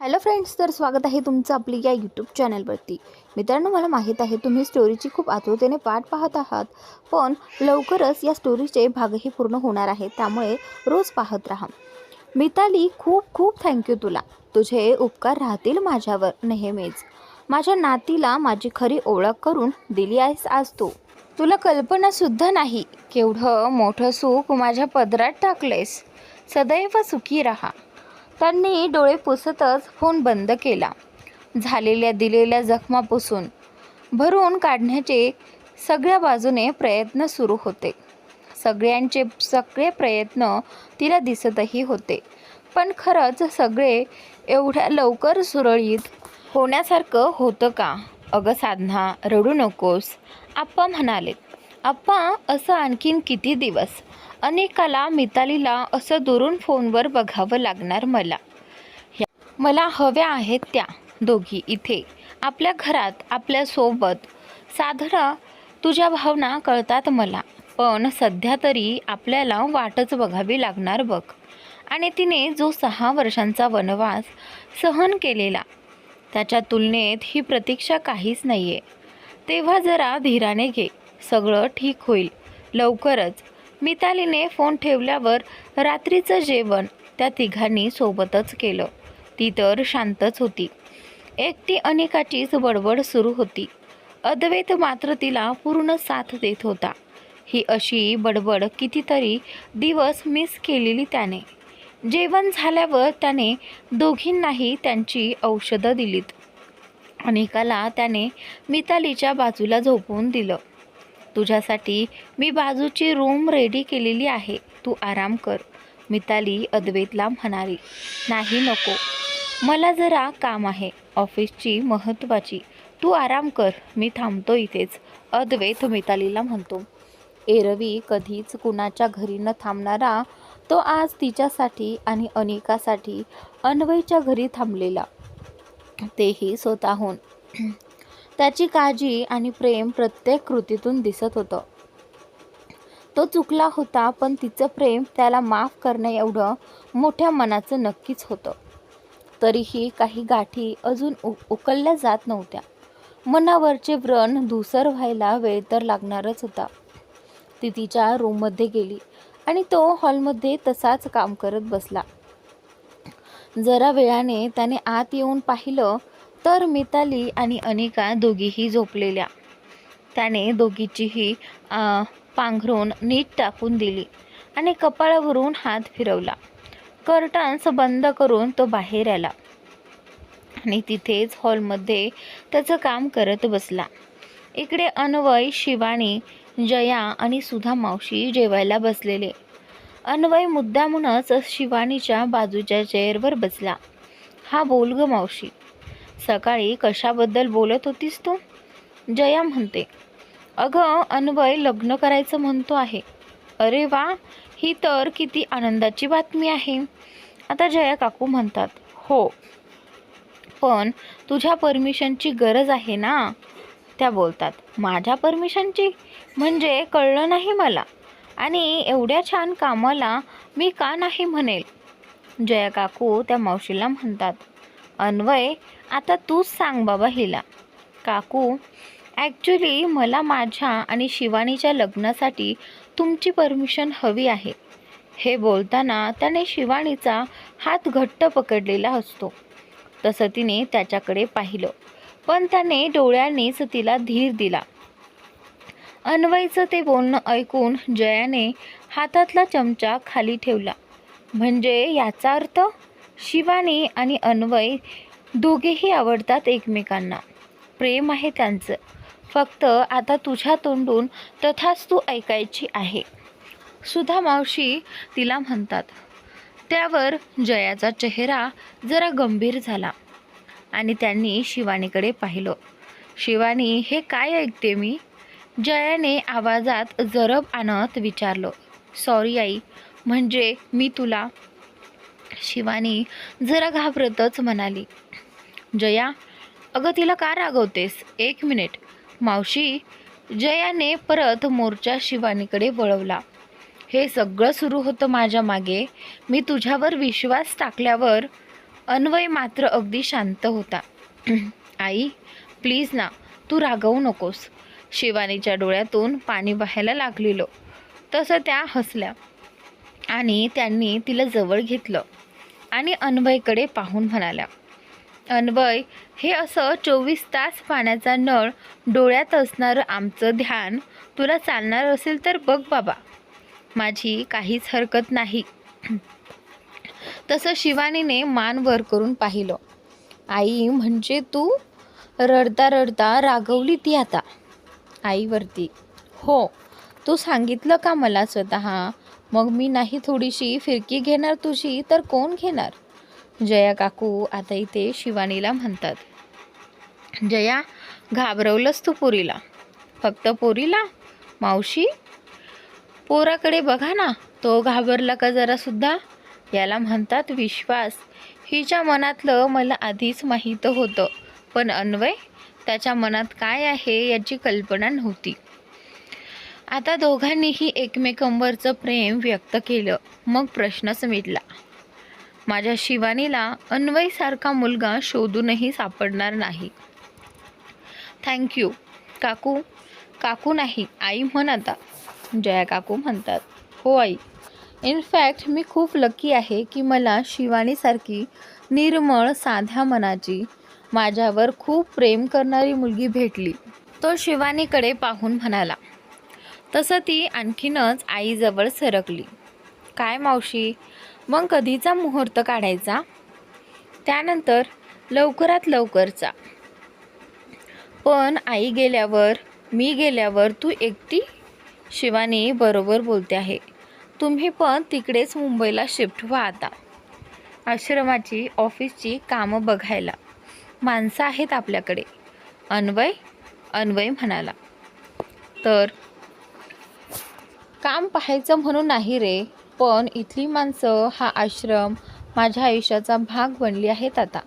Hello friends तर स्वागत आहे तुमचं आपली या यूट्यूब चॅनलवरती मित्रांनो मला माहीत आहे तुम्ही स्टोरीची खूप आतुरतेने वाट पाहत आहात पण लवकरच या स्टोरीचे भागही पूर्ण होणार आहे त्यामुळे रोज पाहत राहा. मिताली खूप खूप थँक्यू तुला. तुझे उपकार राहतील माझ्यावर नेहमीच. माझ्या नातीला माझी खरी ओळख करून दिली आहेस आज तू. तुला कल्पनासुद्धा नाही केवढं मोठं सुख माझ्या पदरात टाकलेस सदैव सुखी राहा. त्यांनी डोळे पुसतच फोन बंद केला. झालेल्या दिलेल्या जखमा पुसून भरून काढण्याचे सगळ्या बाजूने प्रयत्न सुरू होते. सगळ्यांचे सगळे प्रयत्न तिला दिसतही होते. पण खरंच सगळे एवढ्या लवकर सुरळीत होण्यासारखं होतं का? अगं साधना रडू नकोस. आप्पा म्हणाले आप्पा असं आणखीन किती दिवस? अनेकाला मितालीला असं दुरून फोनवर बघावं लागणार मला. ह्या- मला हव्या आहेत त्या दोघी इथे. आपल्या घरात आपल्यासोबत साधना तुझ्या भावना कळतात मला. पण सध्या तरी आपल्याला वाटच बघावी लागणार बघ. आणि तिने जो सहा वर्षांचा वनवास सहन केलेला त्याच्या तुलनेत ही प्रतीक्षा काहीच नाही आहे तेव्हा जरा धीराने घे. सगळं ठीक होईल. लवकरच मितालीने फोन ठेवल्यावर रात्रीचं जेवण त्या तिघांनी सोबतच केलं. ती तर शांतच होती. एकटी अनेकाचीच बडबड सुरू होती. अद्वैत मात्र तिला पूर्ण साथ देत होता. ही अशी बडबड कितीतरी दिवस मिस केलेली त्याने. जेवण झाल्यावर त्याने दोघींनाही त्यांची औषधं दिलीत. अनेकाला त्याने मितालीच्या बाजूला झोपवून दिलं. तुझ्यासाठी मी बाजूची रूम रेडी केलेली आहे. तू आराम कर. मिताली अद्वैतला म्हणाली नाही नको. मला जरा काम आहे. ऑफिसची महत्त्वाची. तू आराम कर. मी थांबतो इथेच. अद्वैत मितालीला म्हणतो एरवी कधीच कुणाच्या घरी न थांबणारा तो आज तिच्यासाठी आणि अनिकासाठी अन्वयच्या घरी थांबलेला. तेही स्वतःहून. त्याची काळजी आणि प्रेम प्रत्येक कृतीतून दिसत होतं. तो चुकला होता पण तिचं प्रेम त्याला माफ करणं एवढं मोठ्या मनाचं नक्कीच होतं. तरीही काही गाठी अजून उ उकलल्या जात नव्हत्या. मनावरचे व्रण धुसर व्हायला वेळ तर लागणारच होता. ती तिच्या रूममध्ये गेली आणि तो हॉलमध्ये तसाच काम करत बसला. जरा वेळाने त्याने आत येऊन पाहिलं तर मिताली आणि अनिका दोघीही झोपलेल्या. त्याने दोघीचीही पांघरून नीट टाकून दिली आणि कपाळावरून हात फिरवला. कर्टन्स बंद करून तो बाहेर आला आणि तिथेच हॉलमध्ये त्याचं काम करत बसला. इकडे अन्वय शिवानी जया आणि सुधा मावशी जेवायला बसलेले. अन्वय मुद्दामूनच शिवानीच्या बाजूच्या चेअरवर बसला. हा बोल ग मावशी. सकाळी कशाबद्दल बोलत होतीस तू? जया म्हणते अगं अन्वय लग्न करायचं म्हणतो आहे. अरे वा ही तर किती आनंदाची बातमी आहे. आता जया काकू म्हणतात हो पण तुझ्या परमिशनची गरज आहे ना? त्या बोलतात माझ्या परमिशनची? म्हणजे कळलं नाही मला. आणि एवढ्या छान कामाला मी का नाही म्हणेल? जया काकू त्या मावशीला म्हणतात अन्वय आता तूच सांग बाबा हिला. काकू ॲक्च्युली मला माझ्या आणि शिवानीच्या लग्नासाठी तुमची परमिशन हवी आहे. हे बोलताना त्याने शिवानीचा हात घट्ट पकडलेला असतो. तसं तिने त्याच्याकडे पाहिलं पण त्याने डोळ्यांनीच तिला धीर दिला. अन्वयचं ते बोलणं ऐकून जयाने हातातला चमचा खाली ठेवला. म्हणजे याचा अर्थ? शिवानी आणि अन्वय दोघेही आवडतात एकमेकांना. प्रेम आहे त्यांचं. फक्त आता तुझ्या तोंडून तथाच तू ऐकायची आहे. सुधा मावशी तिला म्हणतात त्यावर जयाचा चेहरा जरा गंभीर झाला. आणि त्यांनी शिवानीकडे पाहिलं. शिवानी हे काय ऐकते मी? जयाने आवाजात जरब आणत विचारलं सॉरी आई म्हणजे मी तुला शिवानी जरा घाबरतच म्हणाली जया अगं तिला का रागवतेस? एक मिनिट. मावशी जयाने परत मोर्चा शिवानीकडे वळवला. हे सगळं सुरू होतं माझ्या मागे. मी तुझ्यावर विश्वास टाकल्यावर अन्वय मात्र अगदी शांत होता. आई प्लीज ना तू रागवू नकोस. शिवानीच्या डोळ्यातून पाणी व्हायला लागलेलं. तसं त्या हसल्या आणि त्यांनी तिला जवळ घेतलं. आणि अन्वयकडे पाहून म्हणाल्या अन्वय हे असं चोवीस तास पाण्याचा नळ डोळ्यात असणारं आमचं ध्यान तुला चालणार असेल तर बघ बाबा. माझी काहीच हरकत नाही. तसं शिवानीने मान वर करून पाहिलं. आई म्हणजे तू रडता रडता रागवली ती आता? आईवरती. हो. तू सांगितलं का मला स्वतः मग मी नाही थोडीशी फिरकी घेणार तुझी तर कोण घेणार? जया काकू आता इथे शिवानीला म्हणतात. जया घाबरवलंस तू पोरीला? फक्त पोरीला? मावशी? पोराकडे बघा ना तो घाबरला का जरासुद्धा याला म्हणतात विश्वास. हिच्या मनातलं मला आधीच माहीत होतं पण अन्वय त्याच्या मनात काय आहे याची कल्पना नव्हती. आता दोघांनीही एकमेकांवरचं प्रेम व्यक्त केलं. मग प्रश्नच मिटला माझ्या शिवानीला अन्वयसारखा मुलगा शोधूनही सापडणार नाही. थँक्यू काकू काकू नाही आई म्हण आता. जया काकू म्हणतात. हो आई. इनफॅक्ट मी खूप लकी आहे की मला शिवानीसारखी निर्मळ साध्या मनाची माझ्यावर खूप प्रेम करणारी मुलगी भेटली. तो शिवानीकडे पाहून म्हणाला. तसं ती आणखीनच आईजवळ सरकली. काय मावशी मग कधीचा मुहूर्त काढायचा? त्यानंतर लवकरात लवकरचा. पण आई गेल्यावर मी गेल्यावर तू एकटी? शिवानी बरोबर बोलते आहे. तुम्ही पण तिकडेच मुंबईला शिफ्ट व्हा आता. आश्रमाची ऑफिसची कामं बघायला. माणसं आहेत आपल्याकडे. अन्वय? अन्वय म्हणाला. तर काम पाहायचं म्हणून नाही रे पण इथली माणसं हा आश्रम माझ्या आयुष्याचा भाग बनली आहेत आता.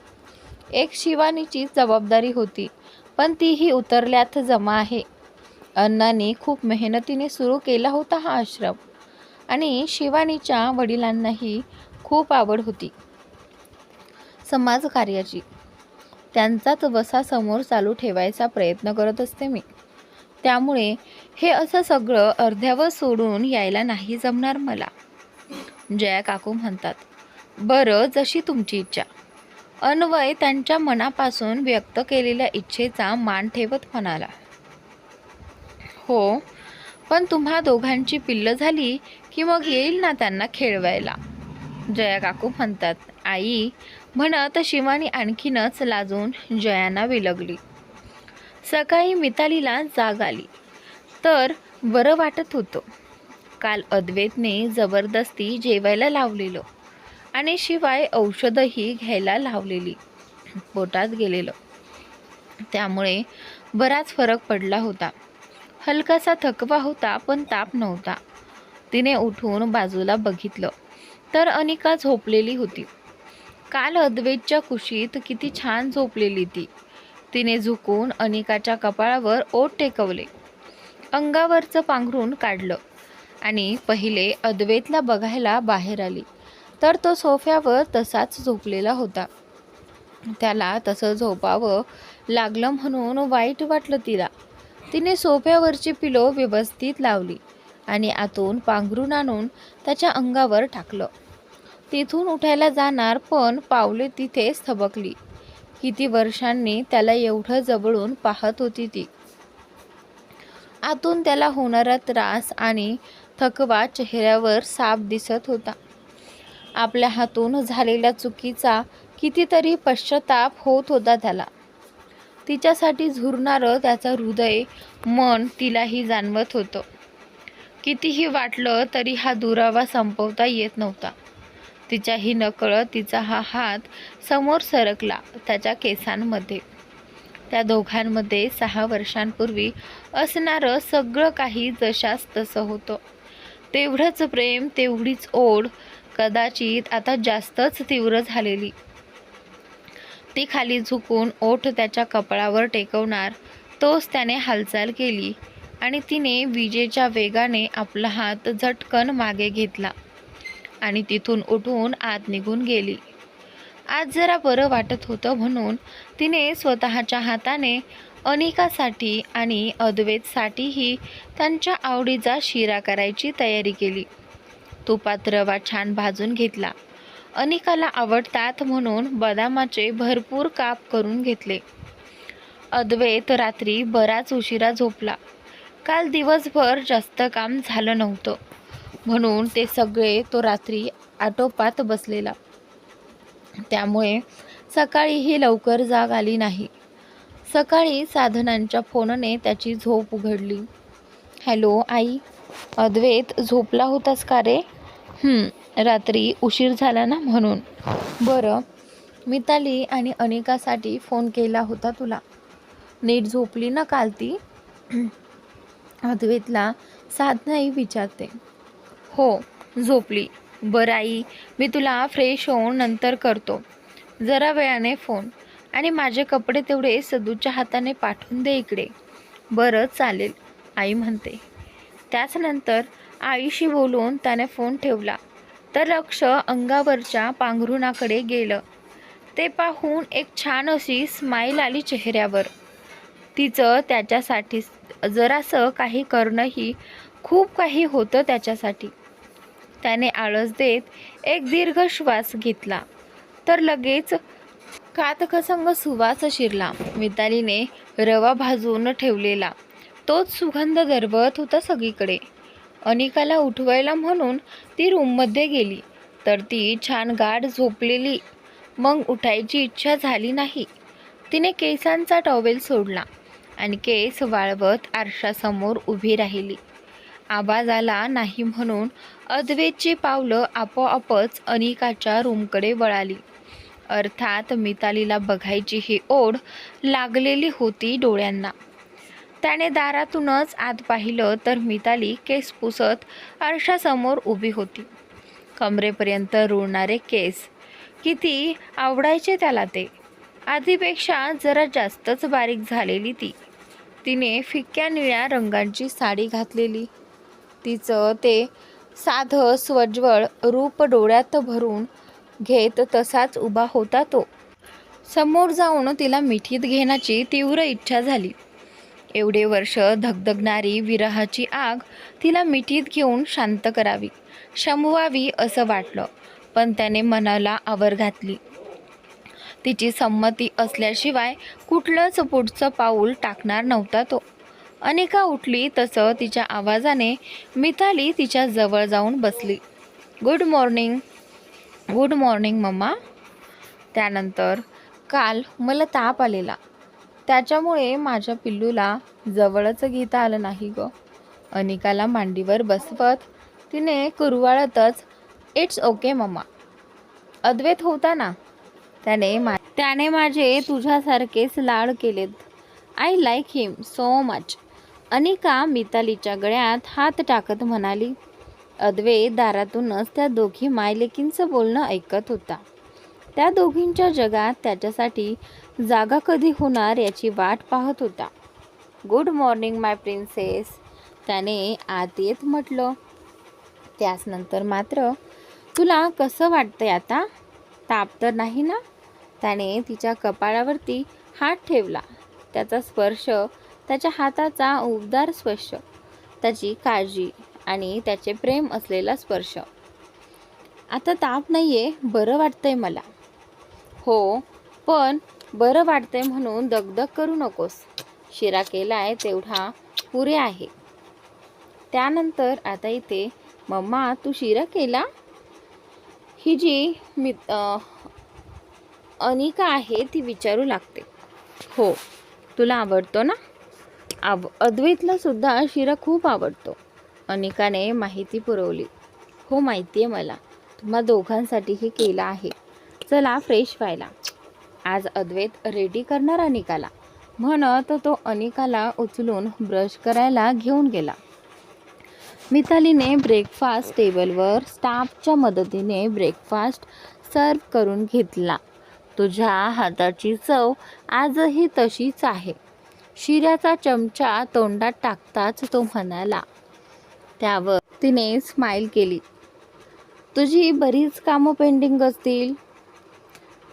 एक शिवानीची जबाबदारी होती पण तीही उतरल्यात जमा आहे. अण्णांनी खूप मेहनतीने सुरू केला होता हा आश्रम आणि शिवानीच्या वडिलांनाही खूप आवड होती. समाजकार्याची. त्यांचाच वसा समोर चालू ठेवायचा प्रयत्न करत असते मी. त्यामुळे हे असं सगळं अर्ध्यावर सोडून यायला नाही जमणार मला. जया काकू म्हणतात बरं जशी तुमची इच्छा. अन्वय त्यांच्या मनापासून व्यक्त केलेल्या इच्छेचा मान ठेवत म्हणाला हो पण तुम्हा दोघांची पिल्लं झाली की मग येईल ना त्यांना खेळवायला? जया काकू म्हणतात आई म्हणत शिवानी आणखीनच लाजून जयाना विलगली. सकाळी मितालीला जाग आली. तर बरं वाटत होतं. काल अद्वैतने जबरदस्ती जेवायला लावलेलं आणि शिवाय औषधही घ्यायला लावलेली पोटात गेलेलं. त्यामुळे बराच फरक पडला होता. हलकासा थकवा होता पण ताप नव्हता. तिने उठून बाजूला बघितलं तर अनिका झोपलेली होती. काल अद्वैतच्या कुशीत किती छान झोपलेली ती. तिने झुकून अनिकाच्या कपाळावर ओट टेकवले. अंगावरचं पांघरून काढलं आणि पहिले अद्वैतला बघायला बाहेर आली. तर तो सोफ्यावर तसाच झोपलेला होता. त्याला तसं झोपावं लागलं म्हणून वाईट वाटलं तिला. तिने सोफ्यावरची पिलो व्यवस्थित लावली आणि आतून पांघरून आणून त्याच्या अंगावर टाकलं. तिथून उठायला जाणार पण पावले तिथेच थबकली. किती वर्षांनी त्याला एवढं जवळून पाहत होती ती. आतून त्याला होणारा त्रास आणि थकवा चेहऱ्यावर साफ दिसत होता. आपल्या हातून झालेल्या चुकीचा कितीतरी पश्चाताप होत होता त्याला. तिच्यासाठी झुरणारं त्याचं हृदय मन तिलाही जाणवत होतं. कितीही वाटलं तरी हा दुरावा संपवता येत नव्हता. तिच्याही नकळत तिचा हा हात समोर सरकला त्याच्या केसांमध्ये. त्या दोघांमध्ये सहा वर्षांपूर्वी असणारं सगळं काही जशास तसं होतं. तेवढंच प्रेम तेवढीच ओढ कदाचित आता जास्तच तीव्र झालेली. ती खाली झुकून ओठ त्याच्या कपाळावर टेकवणार तोच त्याने हालचाल केली आणि तिने विजेच्या वेगाने आपला हात झटकन मागे घेतला आणि तिथून उठून आत निघून गेली. आज जरा बरं वाटत होतं म्हणून तिने स्वतःच्या हाताने अनिकासाठी आणि अद्वैतसाठीही त्यांच्या आवडीचा शिरा करायची तयारी केली. तुपात रवा छान भाजून घेतला. अनिकाला आवडतात म्हणून बदामाचे भरपूर काप करून घेतले. अद्वैत रात्री बराच उशिरा झोपला. काल दिवसभर जास्त काम झालं नव्हतं. म्हणून ते सगळे तो रात्री आटोपात बसलेला. त्यामुळे सकाळीही लवकर जाग आली नाही. सकाळी साधनांच्या फोनने त्याची झोप उघडली. हॅलो आई अद्वैत झोपला होतास का रे? रात्री उशीर झाला ना म्हणून. बरं मिताली आणि अनेकासाठी फोन केला होता तुला. नीट झोपली ना काल ती? अद्वैतला साधनाही विचारते. हो झोपली. बरं आई मी तुला फ्रेश होऊन नंतर करतो. जरा वेळाने फोन. आणि माझे कपडे तेवढे सदूच्या हाताने पाठवून दे इकडे. बरं चालेल आई म्हणते. त्याचनंतर आईशी बोलून त्याने फोन ठेवला. तर लक्ष अंगावरच्या पांघरुणाकडे गेलं. ते पाहून एक छान अशी स्माईल आली चेहऱ्यावर. तिचं त्याच्यासाठी जरासं काही करणंही खूप काही होतं त्याच्यासाठी. त्याने आळस देत एक दीर्घ श्वास घेतला. तर लगेच कातकसंग सुवास शिरला. मितालीने रवा भाजून ठेवलेला. तोच सुगंध दरवळत होता सगळीकडे. अनिकाला उठवायला म्हणून ती रूममध्ये गेली. तर ती छान गाढ झोपलेली. मग उठायची इच्छा झाली नाही. तिने केसांचा टॉवेल सोडला आणि केस वाळवत आरशासमोर उभी राहिली. आवाज आला नाही म्हणून अद्वेची पावलं आपोआपच अनिकाच्या रूमकडे वळाली. अर्थात मितालीला बघायची ही ओढ लागलेली होती डोळ्यांना. त्याने दारातूनच आत पाहिलं तर मिताली केस पुसत आरशासमोर उभी होती. कमरेपर्यंत रुळणारे केस. किती आवडायचे त्याला ते. आधीपेक्षा जरा जास्तच बारीक झालेली ती. तिने फिक्या निळ्या रंगांची साडी घातलेली. तिचं ते साधं स्वज्वळ रूप डोळ्यात भरून घेत तसाच उभा होता तो. समोर जाऊन तिला मिठीत घेण्याची तीव्र इच्छा झाली. एवढे वर्ष धगधगणारी विरहाची आग तिला मिठीत घेऊन शांत करावी शमवावी असं वाटलं पण त्याने मनाला आवर घातली. तिची संमती असल्याशिवाय कुठलंच पुढचं पाऊल टाकणार नव्हता तो. अनेका उठली तसं तिच्या आवाजाने मिताली तिच्या जवळ जाऊन बसली. Good morning. Good morning mamma त्यानंतर काल मला ताप आलेला. त्याच्यामुळे माझ्या पिल्लूला जवळच घेता आलं नाही ग. अनिकाला मांडीवर बसवत तिने कुरवाळतच इट्स ओके मम्मा अद्वैत होता ना? त्याने मा त्याने माझे तुझ्यासारखेच लाड केलेत. I like him so much Anika मितालीच्या गळ्यात हात टाकत म्हणाली अद्वे दारातूनच त्या दोघी मायलेकींचं बोलणं ऐकत होता. त्या दोघींच्या जगात त्याच्यासाठी जागा कधी होणार याची वाट पाहत होता. गुड मॉर्निंग माय प्रिन्सेस त्याने आत येत म्हटलं. त्याचनंतर मात्र तुला कसं वाटतंय आता? ताप तर नाही ना? त्याने तिच्या कपाळावरती हात ठेवला. त्याचा स्पर्श त्याच्या हाताचा उबदार स्पर्श त्याची काळजी आणि त्याचे प्रेम असलेला स्पर्श. आता ताप नाही आहे बरं वाटतंय मला. हो पण बरं वाटतंय म्हणून दगदग करू नकोस. शिरा केलाय तेवढा पुरे आहे. त्यानंतर आता इथे मम्मा तू शिरा केला? ही जी मी अनिका आहे ती विचारू लागते. हो तुला आवडतो ना? आव अद्वैतला सुद्धा शिरा खूप आवडतो. अनिकाने माहिती पुरवली. हो माहिती आहे मला. तुम्हा दोघांसाठीही केला आहे. चला फ्रेश व्हायला. आज अद्वैत रेडी करणार अनिकाला. म्हणत तो अनिकाला उचलून ब्रश करायला घेऊन गेला. मितालीने ब्रेकफास्ट टेबलवर स्टाफच्या मदतीने ब्रेकफास्ट सर्व करून घेतला. तुझ्या हाताची चव आजही तशीच आहे. शिऱ्याचा चमचा तोंडात टाकताच तो म्हणाला त्यावर तिने स्माईल केली. तुझी बरीच कामं पेंडिंग असतील.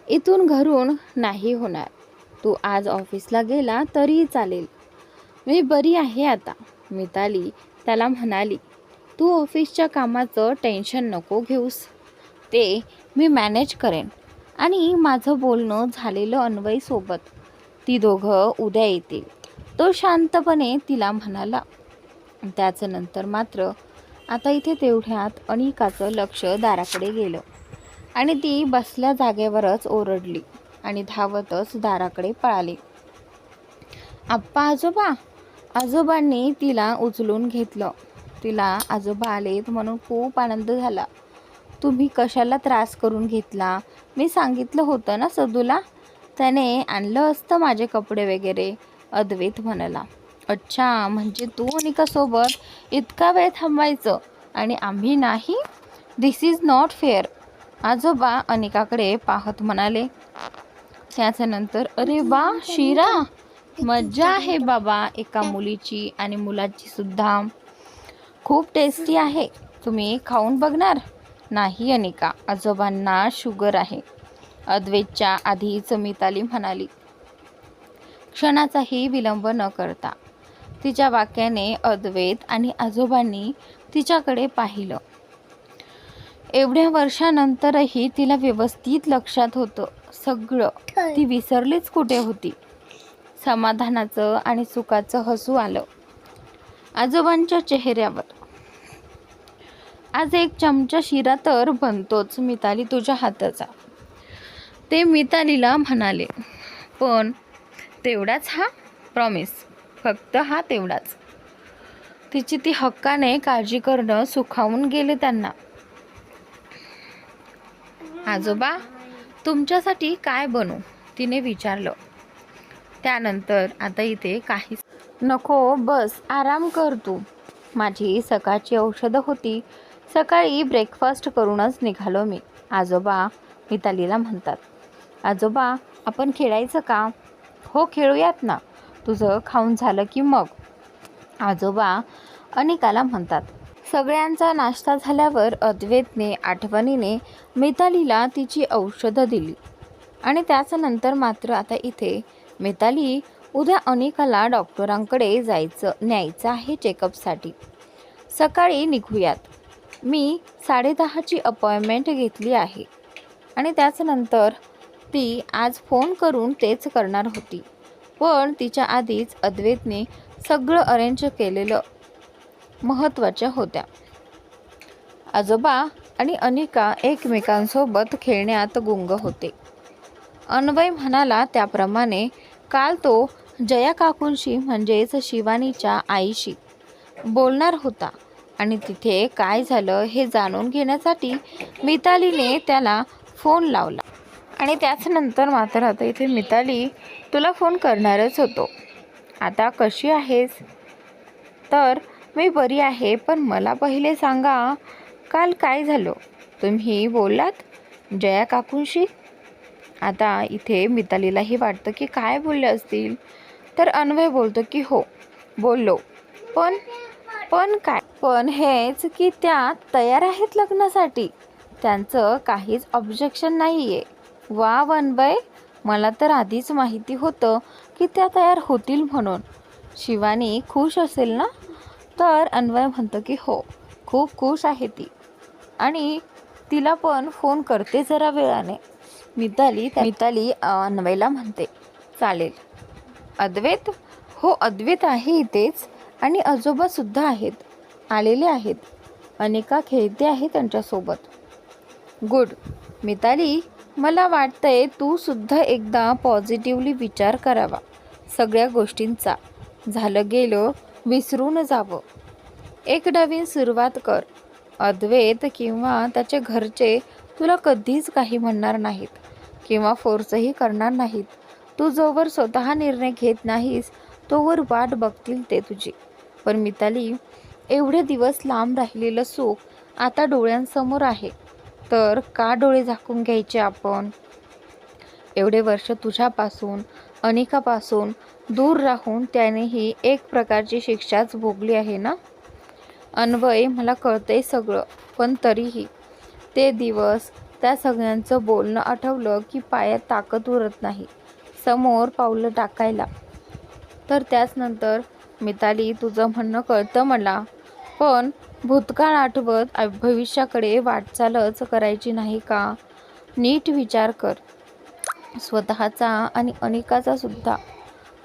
इथून घरून नाही होणार. तू आज ऑफिसला गेला तरीही चालेल. मी बरी आहे आता मिताली त्याला म्हणाली. तू ऑफिसच्या कामाचं टेन्शन नको घेऊस. ते मी मॅनेज करेन. आणि माझं बोलणं झालेलं अन्वयसोबत ती दोघं उद्या येतील. तो शांतपणे तिला म्हणाला. त्याचं नंतर मात्र आता इथे तेवढ्यात अनिकाचं लक्ष दाराकडे गेलं. आणि ती बसल्या जागेवरच ओरडली आणि धावतच दाराकडे पळाली. आप्पा आजोबा! आजोबांनी तिला उचलून घेतलं. तिला आजोबा आलेत म्हणून खूप आनंद झाला. तुम्ही कशाला त्रास करून घेतला? मी सांगितलं होतं ना सदूला? त्याने आणलं असतं माझे कपडे वगैरे अद्वैत म्हणाला. अच्छा म्हणजे तू अनिकासोबत इतका वेळ थांबायचं? आणि आम्ही नाही? दिस इज नॉट फेअर आजोबा अनिकाकडे पाहत म्हणाले. त्याच्यानंतर अरे वा शिरा! मज्जा आहे बाबा एका मुलीची आणि मुलाची सुद्धा खूप टेस्टी आहे. तुम्ही खाऊन बघणार? नाही अनिका आजोबांना शुगर आहे. अद्वैतच्या आधीच मिताली म्हणाली. क्षणाचाही विलंब न करता. तिच्या वाक्याने अद्वैत आणि आजोबांनी तिच्याकडे पाहिलं. एवढ्या वर्षानंतरही तिला व्यवस्थित लक्षात होतं. सगळं ती विसरलीच कुठे होती? समाधानाचं आणि सुखाचं हसू आलं. आजोबांच्या चेहऱ्यावर. आज एक चमचा शिरा तर बनतोच मिताली तुझ्या हाताचा. ते मितालीला म्हणाले. पण तेवढाच हा प्रॉमिस फक्त हा तेवढाच. तिची ती हक्काने काळजी करणं सुखावून गेले त्यांना. आजोबा तुमच्यासाठी काय बनू? तिने विचारलं. त्यानंतर आता इथे काहीच नको बस आराम कर तू. माझी सकाळची औषधं होती. सकाळी ब्रेकफास्ट करूनच निघालो मी. आजोबा मितालीला म्हणतात. आजोबा आपण खेळायचं का? हो खेळूयात ना. तुझं खाऊन झालं की मग? आजोबा अनिकाला म्हणतात सगळ्यांचा नाश्ता झाल्यावर अद्वैतने आठवणीने मितालीला तिची औषधं दिली. आणि त्याच्यानंतर मात्र आता इथे मिताली उद्या अनिकाला डॉक्टरांकडे जायचं न्यायचं आहे चेकअपसाठी. सकाळी निघूयात. मी साडेदहाची अपॉइंटमेंट घेतली आहे. आणि त्याच्यानंतर ती आज फोन करून तेच करणार होती. पण तिच्या आधीच अद्वैतने सगळं अरेंज केलेलं महत्त्वाच्या होत्या. आजोबा आणि अनिका एकमेकांसोबत खेळण्यात गुंग होते. अन्वय म्हणाला त्याप्रमाणे काल तो जया काकूंशी म्हणजेच शिवानीच्या आईशी बोलणार होता आणि तिथे काय झालं हे जाणून घेण्यासाठी मितालीने त्याला फोन लावला. आणि त्याचनंतर मात्र आता इथे मिताली तुला फोन करणारच होतो. आता कशी आहेस? तर मी बरी आहे पण मला पहिले सांगा काल काय झालं? तुम्ही बोललात जया काकूंशी? आता इथे मितालीलाही वाटतं की काय बोलले असतील. तर अन्वय बोलतो की हो बोललो. पण पण काय? पण हेच की त्या तयार आहेत लग्नासाठी. त्यांचं काहीच ऑब्जेक्शन नाही आहे वा वनबाई मला तर आधीच माहिती होतं की त्या तयार होतील म्हणून. शिवानी खुश असेल ना? तर अन्वय म्हणतो की हो खूप खुश आहे ती. आणि तिला पण फोन करते जरा वेळाने. मिताली मिताली अन्वयला म्हणते चालेल. अद्वैत? हो अद्वैत आहे इथेच. आणि आजोबासुद्धा आहेत. आलेले आहेत. अनेका खेळते आहे त्यांच्यासोबत. गुड. मिताली मला वाटतंय तू सुद्धा एकदा पॉझिटिव्हली विचार करावा सगळ्या गोष्टींचा. झालं गेलं विसरून जावं. एक नवीन सुरुवात कर. अद्वैत किंवा त्याचे घरचे तुला कधीच काही म्हणणार नाहीत किंवा फोर्सही करणार नाहीत. तू जोवर स्वतः निर्णय घेत नाहीस तोवर वाट बघतील ते तुझी. पण मिताली एवढे दिवस लांब राहिलेलं सुख आता डोळ्यांसमोर आहे. तर का डोळे झाकून घ्यायचे आपण? एवढे वर्ष तुझ्यापासून अनिकापासून दूर राहून त्यानेही एक प्रकारची शिक्षाच भोगली आहे ना? अन्वय मला कळतंय सगळं पण तरीही. ते दिवस त्या सगळ्यांचं बोलणं आठवलं की पायात ताकद उरत नाही समोर पावलं टाकायला. तर त्याचनंतर मिताली तुझं म्हणणं कळतं मला. पण भूतकाळ आठवत भविष्याकडे वाटचालच करायची नाही का? नीट विचार कर. स्वतःचा आणि अनिकाचा सुद्धा.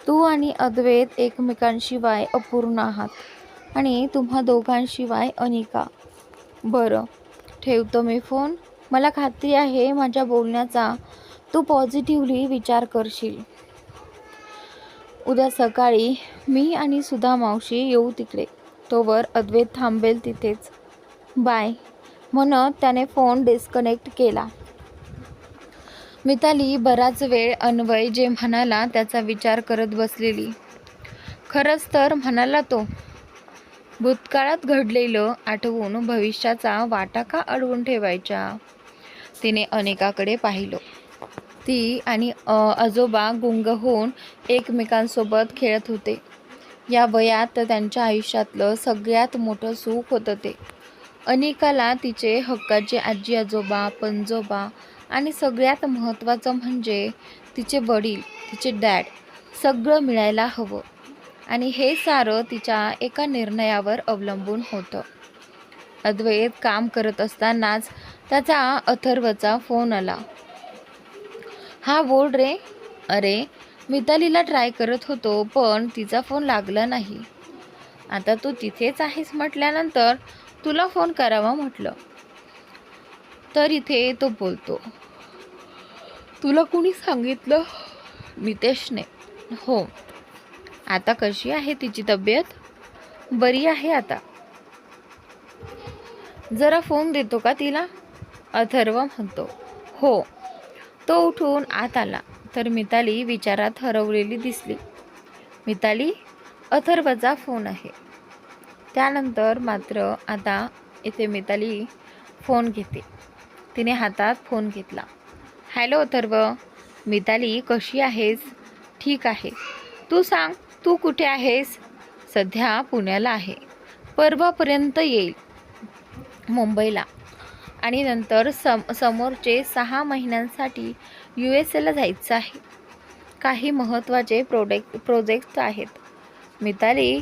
तू आणि अद्वैत एकमेकांशिवाय अपूर्ण आहात आणि तुम्हा दोघांशिवाय अनिका. बरं ठेवतो मी फोन. मला खात्री आहे माझ्या बोलण्याचा तू पॉझिटिव्हली विचार करशील. उद्या सकाळी मी आणि सुधा मावशी येऊ तिकडे. तोवर अद्वैत थांबेल तिथेच. बाय. म्हणत त्याने फोन डिस्कनेक्ट केला. मिताली बराच वेळ अन्वय जे म्हणाला त्याचा विचार करत बसलेली. खरंच तर म्हणाला तो भूतकाळात घडलेलं आठवून भविष्याचा वाटा का अडवून ठेवायच्या तिने अनेकाकडे पाहिलं. ती आणि आजोबा गुंग होऊन एकमेकांसोबत खेळत होते. या वयात त्यांच्या आयुष्यातलं सगळ्यात मोठं सुख होतं ते. अनिकाला तिचे हक्काचे आजी आजोबा पणजोबा आणि सगळ्यात महत्त्वाचं म्हणजे तिचे वडील तिचे डॅड सगळं मिळायला हवं आणि हे सारं तिच्या एका निर्णयावर अवलंबून होतं. अद्वैत काम करत असतानाच त्याचा अथर्वचा फोन आला. हा बोल रे. अरे मितालीला ट्राय करत होतो पण तिचा फोन लागला नाही. आता तू तिथेच आहेस म्हटल्यानंतर तुला फोन करावा म्हटलं. तर इथे तो बोलतो तुला कुणी सांगितलं? मितेशने. हो. आता कशी आहे तिची तब्येत? बरी आहे आता. जरा फोन देतो का तिला? अथर्व म्हणतो. हो. तो उठून आत आला. तर मिताली विचारात हरवलेली दिसली. मिताली अथर्वचा फोन आहे. त्यानंतर मात्र आता इथे मिताली फोन घेते. तिने हातात फोन घेतला. हॅलो अथर्व मिताली कशी आहेस? ठीक आहे. तू सांग तू कुठे आहेस? सध्या पुण्याला आहे. परवापर्यंत येईल. मुंबईला. आणि नंतर सम समोरचे सहा महिन्यांसाठी यू एस एला जायचं आहे. काही महत्त्वाचे प्रोडेक्ट प्रोजेक्ट आहेत. Mitali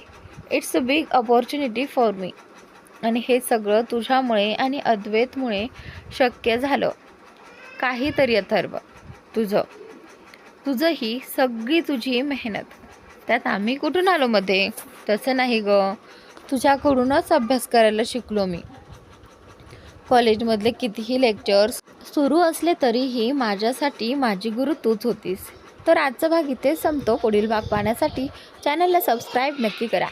it's a big opportunity for me. आणि हे सगळं तुझ्यामुळे आणि अद्वैतमुळे शक्य झालं. काहीतरी अथर्व. तुझं. तुझं ही सगळी तुझी मेहनत. त्यात आम्ही कुठून आलो मध्ये? तसं नाही ग. तुझ्याकडूनच अभ्यास करायला शिकलो मी. कॉलेजमधले कितीही लेक्चर्स सुरू असले तरीही माझ्यासाठी माझी गुरु तूच होतीस. तर आजचा भाग इथेच संपतो. पुढील भाग पाहण्यासाठी चॅनलला सबस्क्राईब नक्की करा.